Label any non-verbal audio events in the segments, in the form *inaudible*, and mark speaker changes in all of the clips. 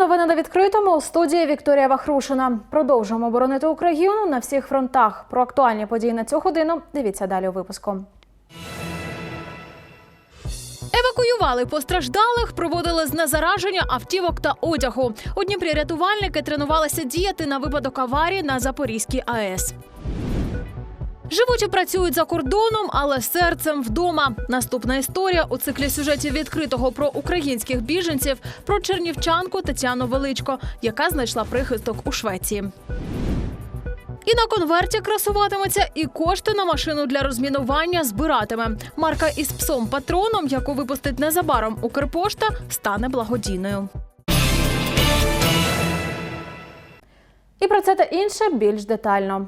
Speaker 1: Новини на відкритому у студії Вікторія Вахрушина. Продовжуємо боронити Україну на всіх фронтах. Про актуальні події на цю годину. Дивіться далі у випуску. Евакуювали постраждалих, проводили знезараження автівок та одягу. У Дніпрі рятувальники тренувалися діяти на випадок аварії на Запорізькій АЕС. Живуть і працюють за кордоном, але серцем вдома. Наступна історія у циклі сюжетів відкритого про українських біженців про чернівчанку Тетяну Величко, яка знайшла прихисток у Швеції. І на конверті красуватиметься, і кошти на машину для розмінування збиратиме. Марка із псом патроном, яку випустить незабаром Укрпошта, стане благодійною. І про це та інше більш детально.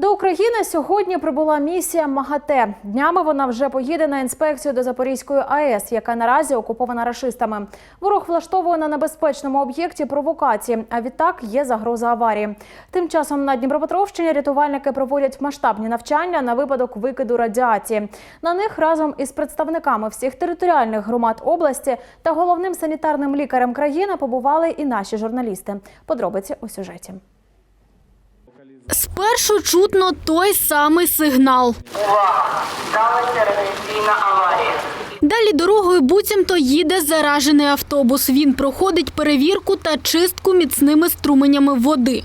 Speaker 1: До України сьогодні прибула місія МАГАТЕ. Днями вона вже поїде на інспекцію до Запорізької АЕС, яка наразі окупована рашистами. Ворог влаштовує на небезпечному об'єкті провокації. А відтак є загроза аварії. Тим часом на Дніпропетровщині рятувальники проводять масштабні навчання на випадок викиду радіації. На них разом із представниками всіх територіальних громад області та головним санітарним лікарем країни побували і наші журналісти. Подробиці у сюжеті.
Speaker 2: Спершу чутно той самий сигнал. Далі дорогою буцімто їде заражений автобус. Він проходить перевірку та чистку міцними струменями води.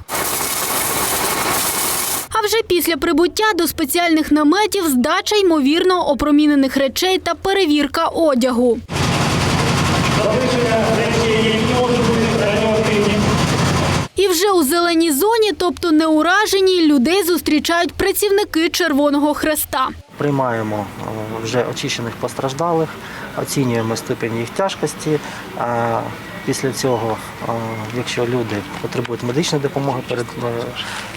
Speaker 2: А вже після прибуття до спеціальних наметів здача ймовірно опромінених речей та перевірка одягу. І вже у зеленій зоні, тобто не ураженій, людей зустрічають працівники Червоного Хреста.
Speaker 3: Приймаємо е, вже очищених постраждалих, оцінюємо ступінь їх тяжкості. А Після цього, е, якщо люди потребують медичної допомоги, перед- е,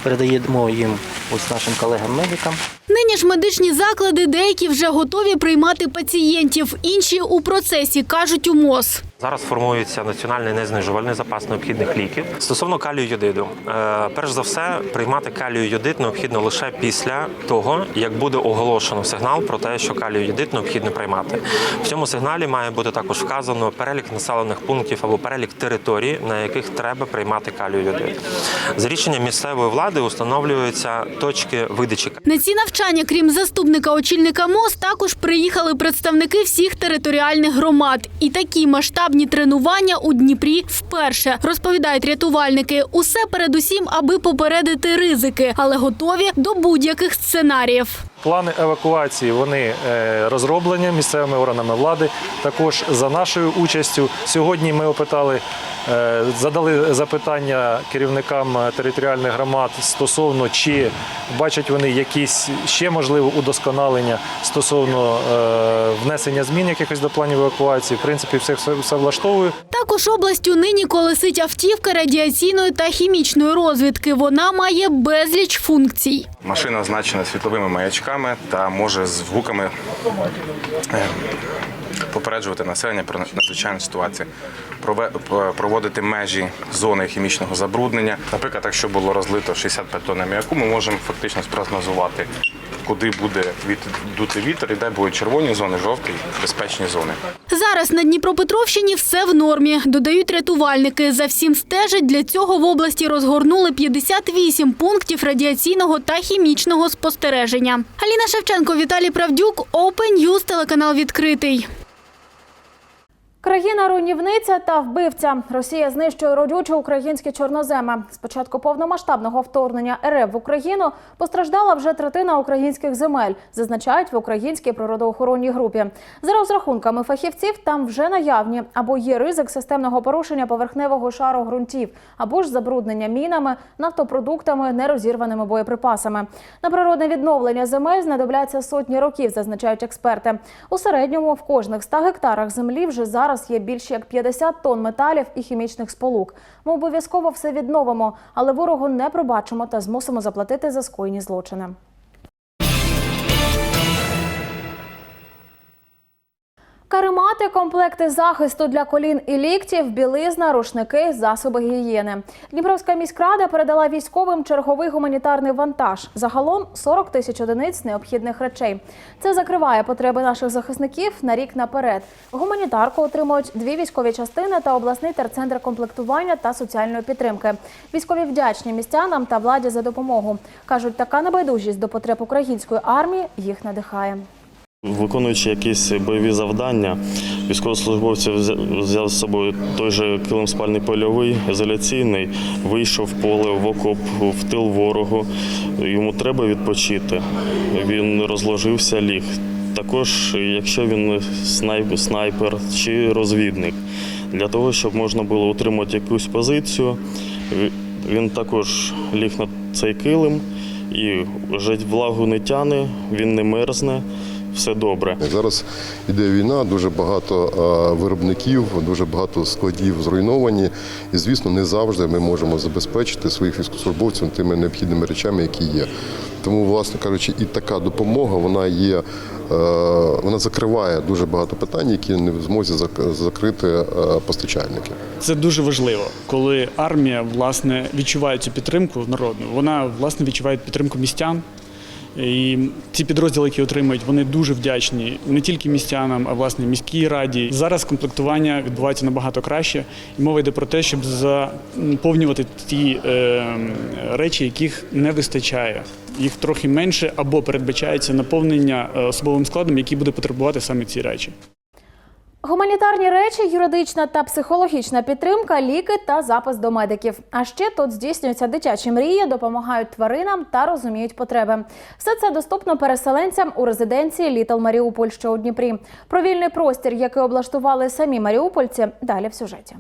Speaker 3: передаємо їм ось нашим колегам-медикам.
Speaker 2: Нині ж медичні заклади деякі вже готові приймати пацієнтів, інші у процесі, кажуть у МОЗ.
Speaker 4: Зараз формується національний незнижувальний запас необхідних ліків. Стосовно калію йодиду, е, перш за все, приймати калію йодид необхідно лише після того, як буде оголошено сигнал про те, що калію йодид необхідно приймати. В цьому сигналі має бути також вказано перелік населених пунктів або перелік територій, на яких треба приймати калію йодид. За рішенням місцевої влади установлюються точки видачі
Speaker 2: На ці навчання, крім заступника очільника МОЗ, також приїхали представники всіх територіальних громад. І такі масштабні тренування у Дніпрі вперше розповідають рятувальники. Усе передусім, аби попередити ризики, але готові до будь-яких сценаріїв.
Speaker 5: Плани евакуації вони е, розроблені місцевими органами влади. Також за нашою участю. Сьогодні ми опитали, е, задали запитання керівникам е, територіальних громад стосовно чи бачать вони якісь ще можливе удосконалення стосовно внесення змін якихось до планів евакуації. В принципі, все, все, все влаштовує.
Speaker 2: Також областю нині колесить автівка радіаційної та хімічної розвідки. Вона має безліч функцій.
Speaker 6: Машина означена світловими маячками та може з гуками е, попереджувати населення про надзвичайні ситуації, проводити межі зони хімічного забруднення. Наприклад, якщо було розлито 65 тонн аміаку, ми можемо фактично спрогнозувати, куди буде дути вітер, і де будуть червоні зони, жовті, безпечні зони.
Speaker 2: Зараз на Дніпропетровщині все в нормі, додають рятувальники. За всім стежать. Для цього в області розгорнули 58 пунктів радіаційного та хімічного спостереження. Аліна Шевченко, Віталій Правдюк, Open News, телеканал відкритий.
Speaker 1: Країна руйнівниця та вбивця. Росія знищує родючі українські чорноземи. З початку повномасштабного вторгнення РФ в Україну постраждала вже третина українських земель, зазначають в українській природоохоронній групі. За розрахунками фахівців, там вже наявні або є ризик системного порушення поверхневого шару ґрунтів, або ж забруднення мінами, нафтопродуктами, нерозірваними боєприпасами. На природне відновлення земель знадобляться сотні років, зазначають експерти. У середньому в кожних 100 гектарах землі вже зараз є більше як 50 тонн металів і хімічних сполук. Ми обов'язково все відновимо, але ворогу не пробачимо та змусимо заплатити за скоєні злочини. Каремати, комплекти захисту для колін і ліктів, білизна, рушники, засоби гігієни. Дніпровська міськрада передала військовим черговий гуманітарний вантаж. Загалом 40 тисяч одиниць необхідних речей. Це закриває потреби наших захисників на рік наперед. Гуманітарку отримують дві військові частини та обласний терцентр комплектування та соціальної підтримки. Військові вдячні містянам та владі за допомогу. кажуть, така небайдужість до потреб української армії їх надихає.
Speaker 7: Виконуючи якісь бойові завдання, військовослужбовці взяв з собою той же килим спальний польовий, ізоляційний, вийшов в поле, в окоп, в тил ворогу. Йому треба відпочити. Він розложився, ліг. Також, якщо він снайпер чи розвідник, для того, щоб можна було утримати якусь позицію, він також ліг на цей килим і вже влагу не тяне, він не мерзне, все добре.
Speaker 8: Зараз іде війна, дуже багато е, виробників, дуже багато складів зруйновані. І, звісно, не завжди ми можемо забезпечити своїх військовослужбовців тими необхідними речами, які є. Тому, власне кажучи, і така допомога вона є, е, вона закриває дуже багато питань, які не в змозі зак- закрити е, постачальники.
Speaker 9: Це дуже важливо, коли армія власне відчуває цю підтримку народну. Вона власне відчуває підтримку містян. І ці підрозділи, які отримують, вони дуже вдячні не тільки містянам, а власне міській раді. Зараз комплектування відбувається набагато краще. І мова йде про те, щоб заповнювати ті е, речі, яких не вистачає. Їх трохи менше або передбачається наповнення е, особовим складом, який буде потребувати саме ці речі.
Speaker 1: Гуманітарні речі, юридична та психологічна підтримка, ліки та запис до медиків. А ще тут здійснюються дитячі мрії, допомагають тваринам та розуміють потреби. Все це доступно переселенцям у резиденції Літл Маріуполь, що у Дніпрі. Про вільний простір, який облаштували самі маріупольці, далі в сюжеті.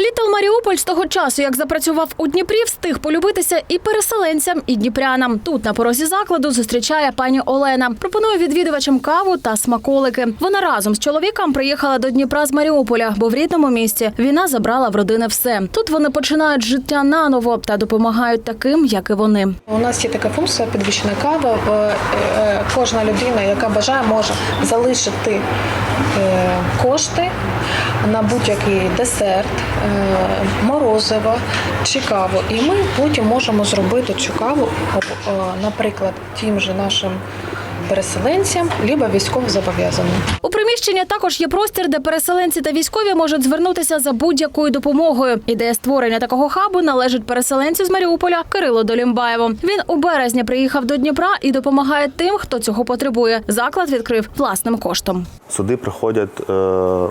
Speaker 2: Літл Маріуполь з того часу, як запрацював у Дніпрі, встиг полюбитися і переселенцям, і дніпрянам. Тут на порозі закладу зустрічає пані Олена. Пропонує відвідувачам каву та смаколики. Вона разом з чоловіком приїхала до Дніпра з Маріуполя, бо в рідному місті війна забрала в родини все. Тут вони починають життя наново та допомагають таким, як і вони.
Speaker 10: У нас є така функція підвищена кава. Е, е, Кожна людина, яка бажає, може залишити е, кошти на будь-який десерт, морозиво чи каву. І ми потім можемо зробити цю каву, е, наприклад, тим же нашим переселенцям, либо військовозобов'язаним.
Speaker 2: У приміщенні також є простір, де переселенці та військові можуть звернутися за будь-якою допомогою. Ідея створення такого хабу належить переселенцю з Маріуполя Кирилу Долімбаєву. Він у березні приїхав до Дніпра і допомагає тим, хто цього потребує. Заклад відкрив власним коштом.
Speaker 11: Сюди приходять, е,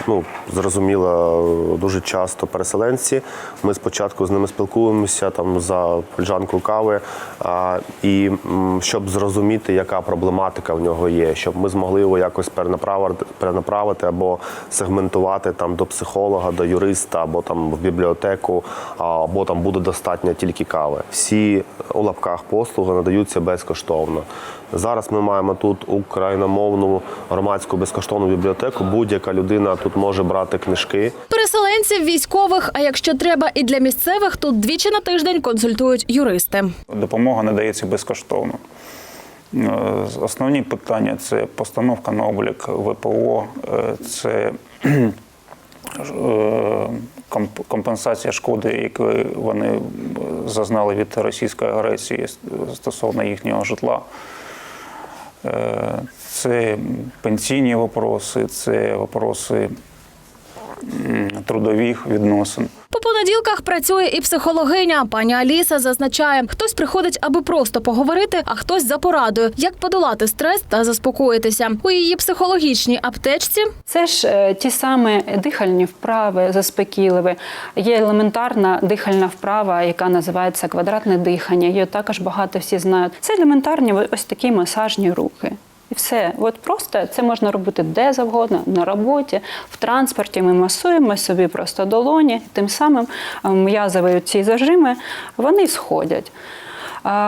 Speaker 11: ну зрозуміло, дуже часто переселенці. Ми спочатку з ними спілкуємося там за фляжанку кави, і щоб зрозуміти, яка проблематика в нього є, щоб ми змогли його якось перенаправити, перенаправити або сегментувати там до психолога, до юриста, або там в бібліотеку, або там буде достатньо тільки кави. Всі у лапках послуги надаються безкоштовно. Зараз ми маємо тут україномовну громадську безкоштовну бібліотеку. Будь-яка людина тут може брати книжки.
Speaker 2: Переселенців, військових, а якщо треба, і для місцевих тут двічі на тиждень консультують юристи.
Speaker 12: Допомога надається безкоштовно. Е, Основні питання це постановка на облік ВПО, е, це е, компенсація шкоди, яку вони зазнали від російської агресії стосовно їхнього житла. Це пенсійні вопроси, це вопроси трудових відносин.
Speaker 2: По понеділках працює і психологиня. Пані Аліса зазначає, хтось приходить, аби просто поговорити, а хтось за порадою, як подолати стрес та заспокоїтися. У її психологічній аптечці
Speaker 13: Це ж е, ті самі дихальні вправи, заспокійливі. Є елементарна дихальна вправа, яка називається квадратне дихання. Її також багато всі знають. Це елементарні ось такі масажні рухи. І все, от просто це можна робити де завгодно, на роботі, в транспорті. Ми масуємо собі просто долоні, тим самим е, м'язові ці зажими вони сходять.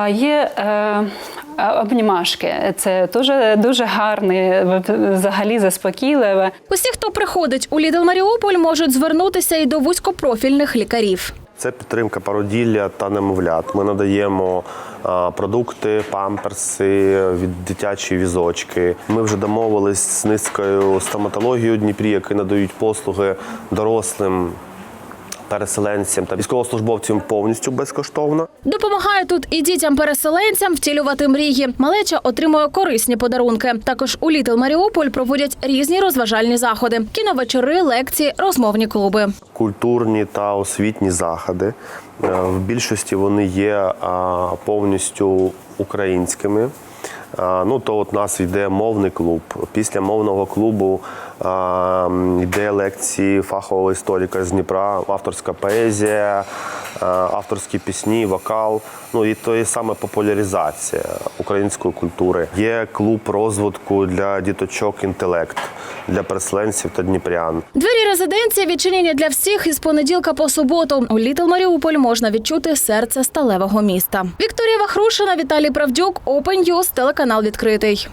Speaker 13: Є е, обнімашки. Це дуже дуже гарне, взагалі заспокійливе.
Speaker 2: усі, хто приходить у Лідл Маріуполь, можуть звернутися і до вузькопрофільних лікарів.
Speaker 11: Це підтримка породілля та немовлят. Ми надаємо продукти, памперси, від дитячі візочки. Ми вже домовились з низкою стоматологією Дніпрі, які надають послуги дорослим переселенцям та військовослужбовцям повністю безкоштовно.
Speaker 1: Допомагає тут і дітям-переселенцям втілювати мрії. Малеча отримує корисні подарунки. Також у Літл Маріуполь проводять різні розважальні заходи: кіновечори, лекції, розмовні клуби.
Speaker 11: культурні та освітні заходи. Е, В більшості вони є повністю українськими. Ну, то от нас йде мовний клуб. Після мовного клубу йде лекції фахового історика з Дніпра, авторська поезія, авторські пісні, вокал. Ну і то є саме популяризація української культури. Є клуб розвитку для діточок інтелект для переселенців та дніпрян.
Speaker 1: Двері резиденції відчинені для всіх із понеділка по суботу. У Літл Маріуполь можна відчути серце сталевого міста. Вікторія Вахрушина, Віталій Правдюк, Open News, телеканал відкритий.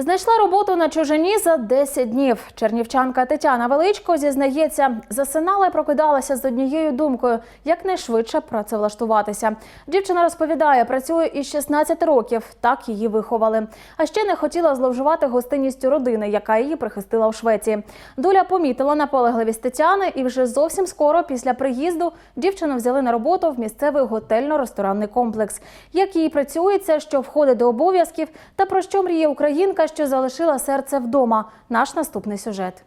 Speaker 1: Знайшла роботу на чужині за 10 днів. Чернівчанка Тетяна Величко зізнається, засинала і прокидалася з однією думкою якнайшвидше працевлаштуватися. Дівчина розповідає, працює із 16 років. Так її виховали. А ще не хотіла зловживати гостинністю родини, яка її прихистила у Швеції. Доля помітила наполегливість Тетяни, і вже зовсім скоро після приїзду дівчину взяли на роботу в місцевий готельно-ресторанний комплекс. Як їй працюється, що входить до обов'язків, та про що мріє українка, що залишила серце вдома. Наш наступний сюжет.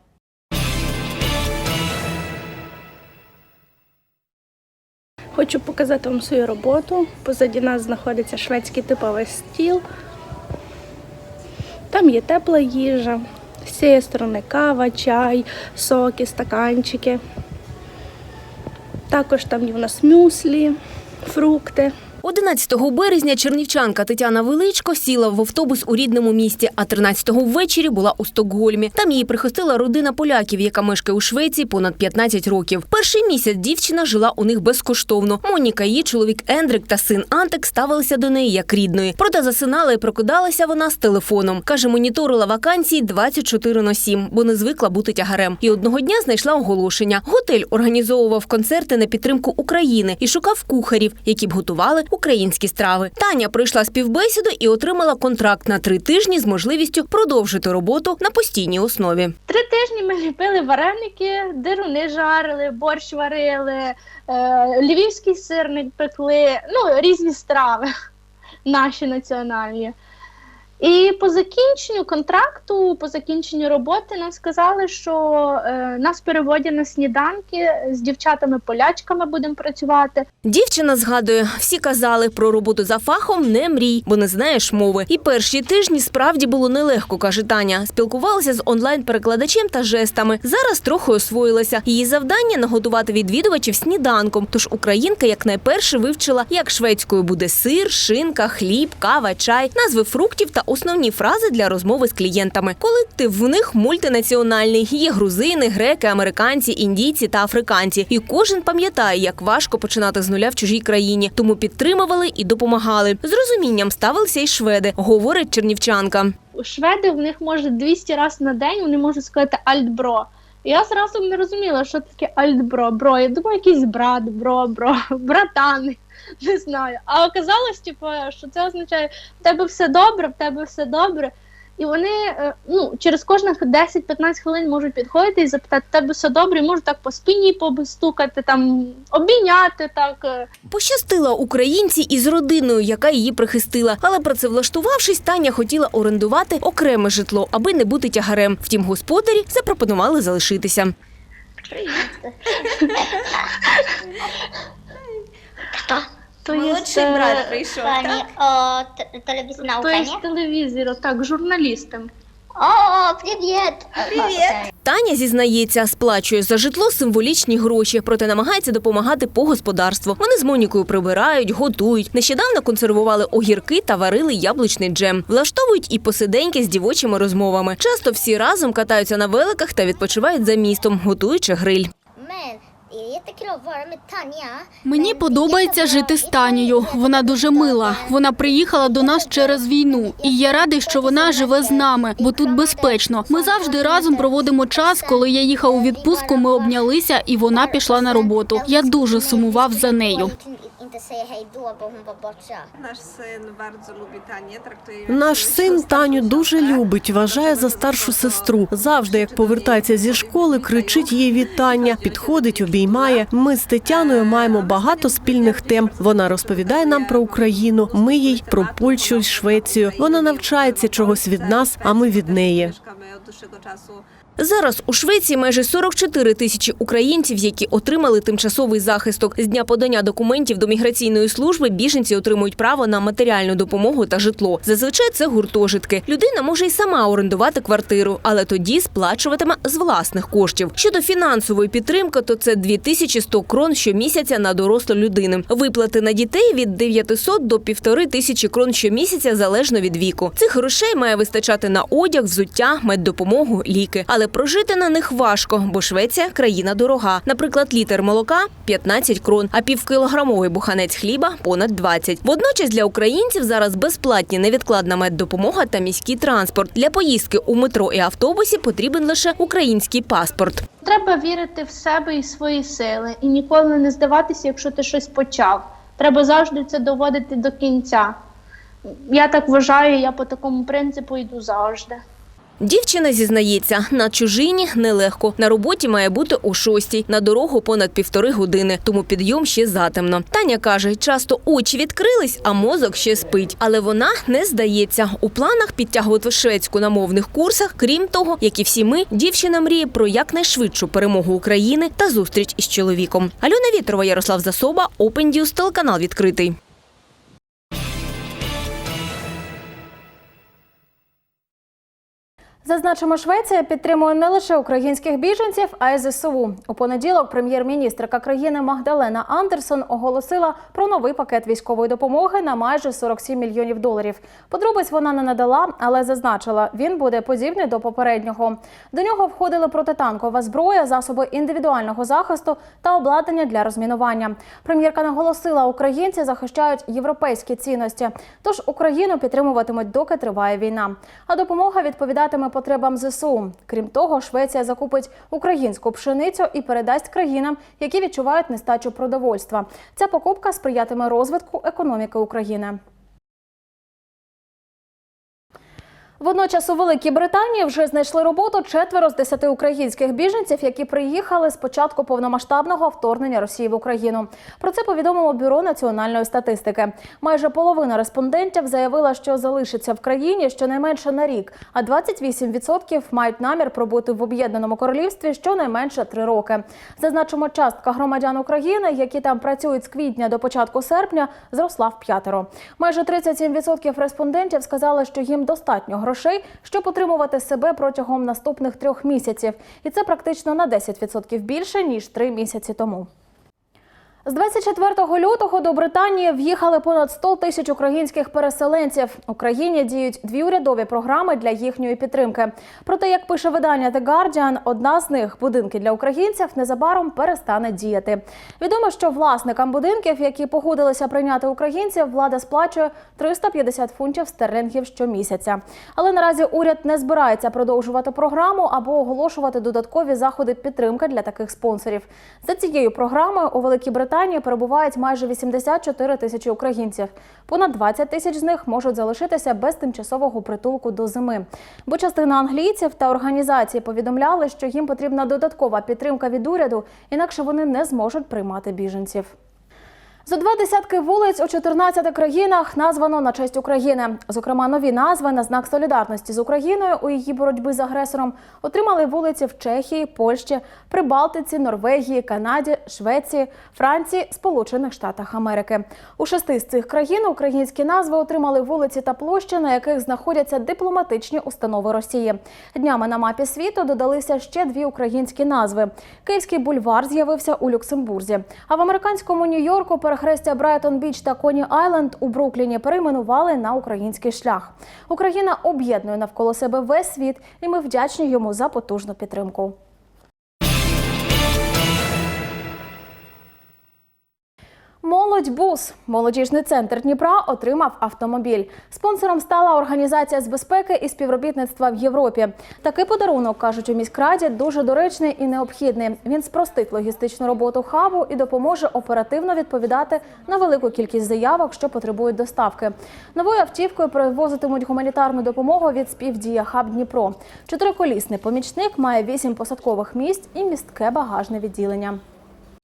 Speaker 14: Хочу показати вам свою роботу. Позаді нас знаходиться шведський типовий стіл. Там є тепла їжа. З цієї сторони кава, чай, соки, стаканчики. Також там є у нас мюслі, фрукти.
Speaker 15: 11 березня чернівчанка Тетяна Величко сіла в автобус у рідному місті, а 13-го ввечері була у Стокгольмі. Там її прихистила родина поляків, яка мешкає у Швеції понад 15 років. Перший місяць дівчина жила у них безкоштовно. Моніка, її чоловік Ендрик та син Антек ставилися до неї як рідної. Проте засинала і прокидалася вона з телефоном. Каже, моніторила вакансії 24 на 7, бо не звикла бути тягарем. І одного дня знайшла оголошення. Готель організовував концерти на підтримку України і шукав кухарів, які б готували українські страви. Таня прийшла співбесіду і отримала контракт на три тижні з можливістю продовжити роботу на постійній основі.
Speaker 14: Три тижні ми ліпили вареники, дируни жарили, борщ варили, е, львівський сирник пекли, ну, різні страви *laughs* наші національні. І по закінченню контракту, по закінченню роботи, нам сказали, що е, нас переводять на сніданки з дівчатами-полячками будемо працювати.
Speaker 15: Дівчина згадує, всі казали про роботу за фахом не мрій, бо не знаєш мови. І перші тижні справді було нелегко, каже Таня. Спілкувалася з онлайн-перекладачем та жестами. Зараз трохи освоїлася. Її завдання наготувати відвідувачів сніданком. Тож українка якнайперше вивчила, як шведською буде сир, шинка, хліб, кава, чай, назви фруктів та основні фрази для розмови з клієнтами. Колектив в них мультинаціональний. Є грузини, греки, американці, індійці та африканці. І кожен пам'ятає, як важко починати з нуля в чужій країні. Тому підтримували і допомагали. З розумінням ставилися й шведи, говорить чернівчанка.
Speaker 14: Шведи в них може 200 разів на день вони можуть сказати альтбро. Я зразу не розуміла, що таке альтбро, бро. Я думаю, якийсь брат, бро, бро, братан. *laughs* Не знаю. А оказалось, типу, що це означає в тебе все добре, в тебе все добре. І вони е, ну, через кожних 10-15 хвилин можуть підходити і запитати, в тебе все добре, і можуть так по спині побстукати, там обійняти так. е.
Speaker 15: Пощастила українці із родиною, яка її прихистила. Але працевлаштувавшись, Таня хотіла орендувати окреме житло, аби не бути тягарем. Втім, господарі запропонували залишитися.
Speaker 14: То *laughs* є,
Speaker 16: Молодший
Speaker 14: е,
Speaker 16: брат прийшов,
Speaker 14: Тані,
Speaker 16: так? О, телевізійна
Speaker 14: То є з телевізору, так, журналістам.
Speaker 16: О, привіт! Привіт!
Speaker 15: Таня зізнається, сплачує за житло символічні гроші, проте намагається допомагати по господарству. Вони з Монікою прибирають, готують. Нещодавно консервували огірки та варили яблучний джем. Влаштовують і посиденьки з дівочими розмовами. Часто всі разом катаються на великах та відпочивають за містом, готуючи гриль.
Speaker 2: Мені подобається жити з Танією. Вона дуже мила. Вона приїхала до нас через війну, і я радий, що вона живе з нами, бо тут безпечно. Ми завжди разом проводимо час. Коли я їхав у відпустку, ми обнялися, і вона пішла на роботу. Я дуже сумував за нею.
Speaker 16: Inte säga hej då, bara hon.
Speaker 17: Наш син bardzo lubi Tanię, traktuje
Speaker 18: Наш син Таню дуже любить, вважає за старшу сестру. Завжди, як повертається зі школи, кричить їй вітання, підходить, обіймає. Ми з Тетяною маємо багато спільних тем. Вона розповідає нам про Україну. Ми їй про Польщу й Швецію. Вона навчається чогось від нас, а ми від неї.
Speaker 17: mieszkamy od dłuższego czasu
Speaker 15: Зараз у Швеції майже 44 тисячі українців, які отримали тимчасовий захисток. З дня подання документів до міграційної служби біженці отримують право на матеріальну допомогу та житло. Зазвичай це гуртожитки. Людина може й сама орендувати квартиру, але тоді сплачуватиме з власних коштів. Щодо фінансової підтримки, то це 2100 крон щомісяця на дорослу людину. Виплати на дітей від 900 до 1500 крон щомісяця залежно від віку. Цих грошей має вистачати на одяг, взуття, меддопомогу, ліки. Але прожити на них важко, бо Швеція країна дорога. Наприклад, літр молока 15 крон, а півкілограмовий буханець хліба понад 20. Водночас для українців зараз безплатні невідкладна меддопомога та міський транспорт. Для поїздки у метро і автобусі потрібен лише український паспорт.
Speaker 14: Треба вірити в себе і свої сили, і ніколи не здаватися, якщо ти щось почав. Треба завжди це доводити до кінця. Я так вважаю, я по такому принципу йду завжди.
Speaker 15: Дівчина зізнається, на чужині нелегко. На роботі має бути о шостій, на дорогу понад півтори години, тому підйом ще затемно. Таня каже, часто очі відкрились, а мозок ще спить. Але вона не здається. У планах підтягувати шведську на мовних курсах. Крім того, як і всі ми, дівчина мріє про якнайшвидшу перемогу України та зустріч із чоловіком. Альона Вітрова, Ярослав Засоба, Open News, телеканал відкритий.
Speaker 1: Зазначимо, Швеція підтримує не лише українських біженців, а й ЗСУ. У понеділок прем'єр-міністрка країни Магдалена Андерсон оголосила про новий пакет військової допомоги на майже 47 мільйонів доларів. Подробиць вона не надала, але зазначила, він буде подібний до попереднього. До нього входили протитанкова зброя, засоби індивідуального захисту та обладнання для розмінування. Прем'єрка наголосила, українці захищають європейські цінності. Тож Україну підтримуватимуть, доки триває війна. А допомога відповідатиме потребам ЗСУ. Крім того, Швеція закупить українську пшеницю і передасть країнам, які відчувають нестачу продовольства. Ця покупка сприятиме розвитку економіки України. Водночас у Великій Британії вже знайшли роботу четверо з десяти українських біженців, які приїхали з початку повномасштабного вторгнення Росії в Україну. Про це повідомило бюро національної статистики. Майже половина респондентів заявила, що залишиться в країні щонайменше на рік, а 28% мають намір пробути в об'єднаному королівстві щонайменше три роки. Зазначимо, частка громадян України, які там працюють з квітня до початку серпня, зросла в п'ятеро. Майже 37% респондентів сказали, що їм достатньо грошей, щоб утримувати себе протягом наступних трьох місяців, і це практично на 10% більше ніж три місяці тому. З 24 лютого до Британії в'їхали понад 100 тисяч українських переселенців. Україні діють дві урядові програми для їхньої підтримки. Проте, як пише видання The Guardian, одна з них будинки для українців незабаром перестане діяти. Відомо, що власникам будинків, які погодилися прийняти українців, влада сплачує 350 фунтів стерлінгів щомісяця. Але наразі уряд не збирається продовжувати програму або оголошувати додаткові заходи підтримки для таких спонсорів. За цією програмою у Великій Британії перебувають майже 84 тисячі українців. Понад 20 тисяч з них можуть залишитися без тимчасового притулку до зими. Бо частина англійців та організації повідомляли, що їм потрібна додаткова підтримка від уряду, інакше вони не зможуть приймати біженців. Зо два десятки вулиць у 14 країнах названо на честь України. Зокрема, нові назви на знак солідарності з Україною у її боротьбі з агресором отримали вулиці в Чехії, Польщі, Прибалтиці, Норвегії, Канаді, Швеції, Франції, Сполучених Штатах Америки. У шести з цих країн українські назви отримали вулиці та площі, на яких знаходяться дипломатичні установи Росії. Днями на мапі світу додалися ще дві українські назви. Київський бульвар з'явився у Люксембурзі. А в американському Нью-Йорку перехрестя Брайтон Біч та Коні Айленд у Брукліні перейменували на український шлях. Україна об'єднує навколо себе весь світ, і ми вдячні йому за потужну підтримку. Молодь бус. Молодіжний центр Дніпра отримав автомобіль. Спонсором стала організація з безпеки і співробітництва в Європі. Такий подарунок кажуть у міськраді дуже доречний і необхідний. Він спростить логістичну роботу хабу і допоможе оперативно відповідати на велику кількість заявок, що потребують доставки. Новою автівкою привозитимуть гуманітарну допомогу від співдія Хаб Дніпро. Чотириколісний помічник має вісім посадкових місць і містке багажне відділення.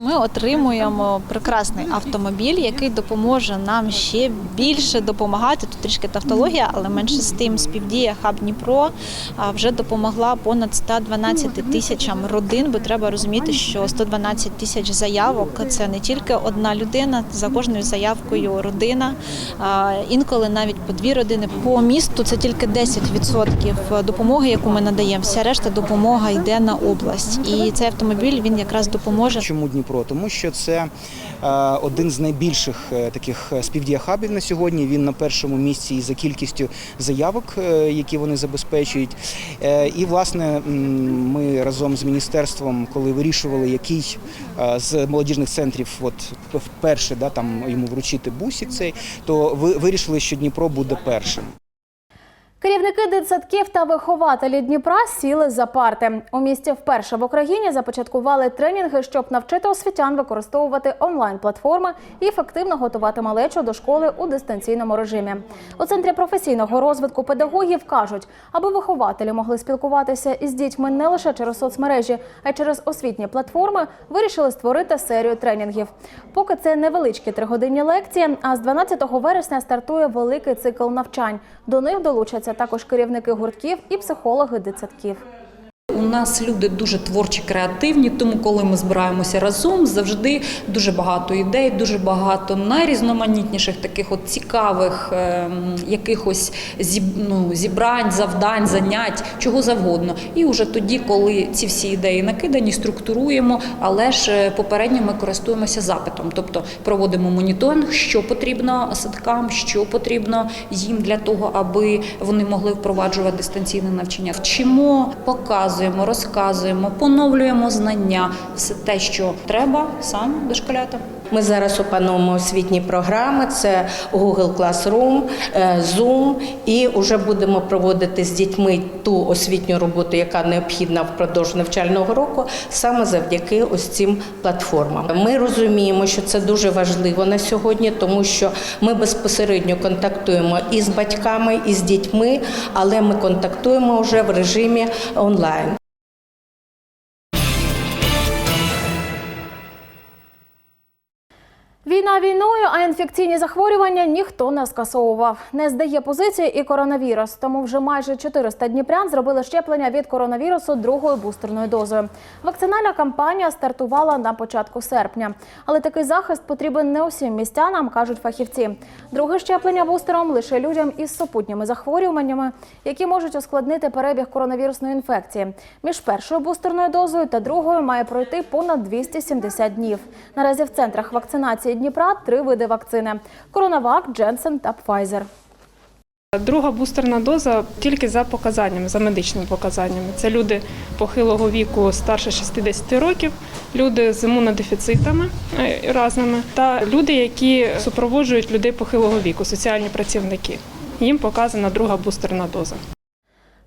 Speaker 19: Ми отримуємо прекрасний автомобіль, який допоможе нам ще більше допомагати. Тут трішки тавтологія, але менше з тим співдія Хаб Дніпро вже допомогла понад 112 тисячам родин, бо треба розуміти, що 112 тисяч заявок це не тільки одна людина, за кожною заявкою родина, інколи навіть по дві родини. По місту це тільки 10% допомоги, яку ми надаємо. Вся решта допомога йде на область. І цей автомобіль він якраз допоможе.
Speaker 20: Чому Дніпро? Тому що це е, один з найбільших е, таких співдіахабів на сьогодні. Він на першому місці і за кількістю заявок, е, які вони забезпечують. Е, і власне ми разом з міністерством, коли вирішували, який е, з молодіжних центрів, от вперше да, там йому вручити бусик цей, то вирішили, що Дніпро буде першим.
Speaker 1: Керівники дитсадків та вихователі Дніпра сіли за парти. У місті вперше в Україні започаткували тренінги, щоб навчити освітян використовувати онлайн-платформи і ефективно готувати малечу до школи у дистанційному режимі. У центрі професійного розвитку педагогів кажуть, аби вихователі могли спілкуватися із дітьми не лише через соцмережі, а й через освітні платформи, вирішили створити серію тренінгів. Поки це невеличкі тригодинні лекції, а з 12 вересня стартує великий цикл навчань. До них долучаться також керівники гуртків і психологи дитсадків.
Speaker 21: У нас люди дуже творчі, креативні, тому коли ми збираємося разом, завжди дуже багато ідей, дуже багато найрізноманітніших таких от цікавих ем, якихось зіб, ну, зібрань, завдань, занять, чого завгодно. І вже тоді, коли ці всі ідеї накидані, структуруємо, але ж е, попередньо ми користуємося запитом, тобто проводимо моніторинг, що потрібно садкам, що потрібно їм для того, аби вони могли впроваджувати дистанційне навчання. Вчимо, показуємо, розказуємо, поновлюємо знання, все те, що треба сам дошколятам.
Speaker 22: Ми зараз опановуємо освітні програми: це Google Classroom, е, Zoom, і вже будемо проводити з дітьми ту освітню роботу, яка необхідна впродовж навчального року, саме завдяки ось цим платформам. Ми розуміємо, що це дуже важливо на сьогодні, тому що ми безпосередньо контактуємо і з батьками, і з дітьми, але ми контактуємо вже в режимі онлайн.
Speaker 1: Війна війною, а інфекційні захворювання ніхто не скасовував. Не здає позиції і коронавірус. Тому вже майже 400 дніпрян зробили щеплення від коронавірусу другою бустерною дозою. Вакцинальна кампанія стартувала на початку серпня. Але такий захист потрібен не усім містянам, кажуть фахівці. Друге щеплення бустером лише людям із супутніми захворюваннями, які можуть ускладнити перебіг коронавірусної інфекції. Між першою бустерною дозою та другою має пройти понад 270 днів. Наразі в центрах вакцинації Дніпра три види вакцини: Коронавак, Дженсен та Пфайзер.
Speaker 23: Друга бустерна доза тільки за показаннями, за медичними показаннями. Це люди похилого віку старше 60 років, люди з імунодефіцитами е, разними та люди, які супроводжують людей похилого віку, соціальні працівники. Їм показана друга бустерна доза.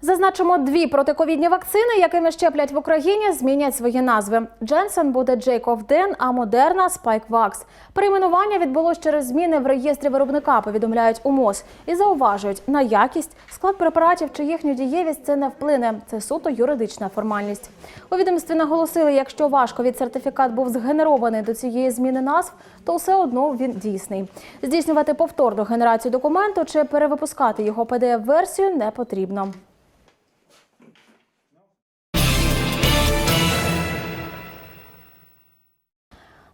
Speaker 1: Зазначимо, дві протиковідні вакцини, якими щеплять в Україні, змінять свої назви. Дженсен буде Джейков Ден, а Модерна Спайквакс. Перейменування відбулось через зміни в реєстрі виробника, повідомляють у МОЗ. І зауважують, на якість, склад препаратів чи їхню дієвість це не вплине. Це суто юридична формальність. У відомстві наголосили, якщо важковід сертифікат був згенерований до цієї зміни назв, то все одно він дійсний. Здійснювати повторну генерацію документу чи перевипускати його PDF-версію не потрібно.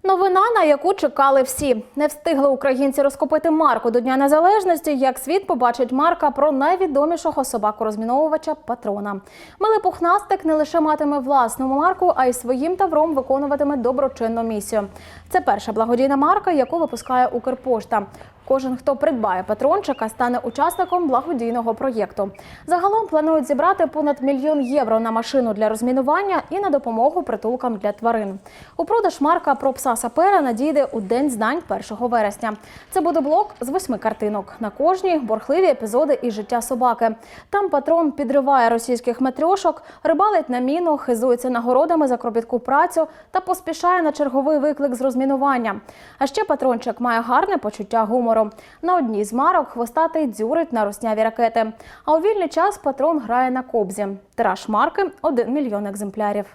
Speaker 1: Новина, на яку чекали всі, не встигли українці розкопити марку до Дня Незалежності. Як світ побачить марка про найвідомішого собаку-розміновувача патрона. Милий пухнастик не лише матиме власну марку, а й своїм тавром виконуватиме доброчинну місію. Це перша благодійна марка, яку випускає Укрпошта. Кожен, хто придбає патрончика, стане учасником благодійного проєкту. Загалом планують зібрати понад мільйон євро на машину для розмінування і на допомогу притулкам для тварин. У продаж марка про пса сапера надійде у день знань 1 вересня. Це буде блок з восьми картинок. На кожній борхливі епізоди із життя собаки. Там патрон підриває російських матрьошок, рибалить на міну, хизується нагородами за кропітку працю та поспішає на черговий виклик з розмінування. А ще патрончик має гарне почуття гумору. На одній з марок хвостатий дзюрить на русняві ракети. А у вільний час патрон грає на кобзі. Тираж марки 1 мільйон екземплярів.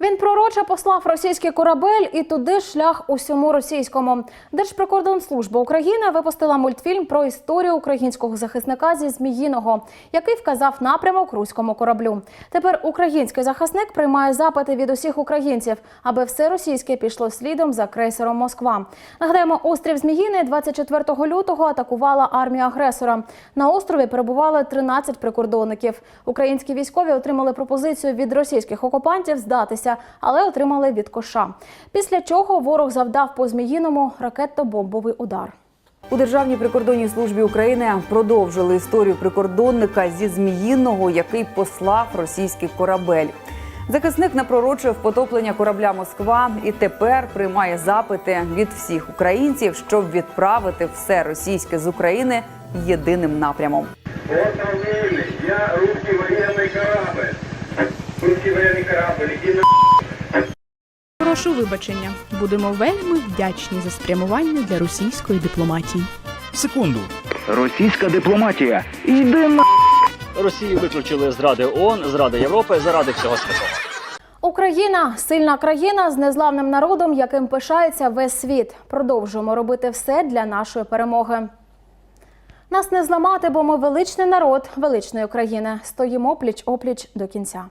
Speaker 1: Він пророче послав російський корабель і туди шлях усьому російському. Держприкордонслужба України випустила мультфільм про історію українського захисника зі Зміїного, який вказав напрямок руському кораблю. Тепер український захисник приймає запити від усіх українців, аби все російське пішло слідом за крейсером Москва. Нагадаємо, острів Зміїний 24 лютого атакувала армія агресора. На острові перебували 13 прикордонників. Українські військові отримали пропозицію від російських окупантів здатися, але отримали від коша. Після чого ворог завдав по Зміїному ракетно-бомбовий удар.
Speaker 24: У Державній прикордонній службі України продовжили історію прикордонника зі Зміїного, який послав російський корабель. Захисник напророчив потоплення корабля Москва і тепер приймає запити від всіх українців, щоб відправити все російське з України єдиним напрямом.
Speaker 25: Я русский военный корабль. Русский военный корабль,
Speaker 26: Прошу вибачення. Будемо вельми вдячні за спрямування для російської дипломатії.
Speaker 27: Секунду. Російська дипломатія. Йди на Росію виключили з Ради ООН, з Ради Європи, заради всього світу.
Speaker 1: Україна сильна країна з незламним народом, яким пишається весь світ. Продовжуємо робити все для нашої перемоги. Нас не зламати, бо ми величний народ величної країни. Стоїмо пліч опліч до кінця.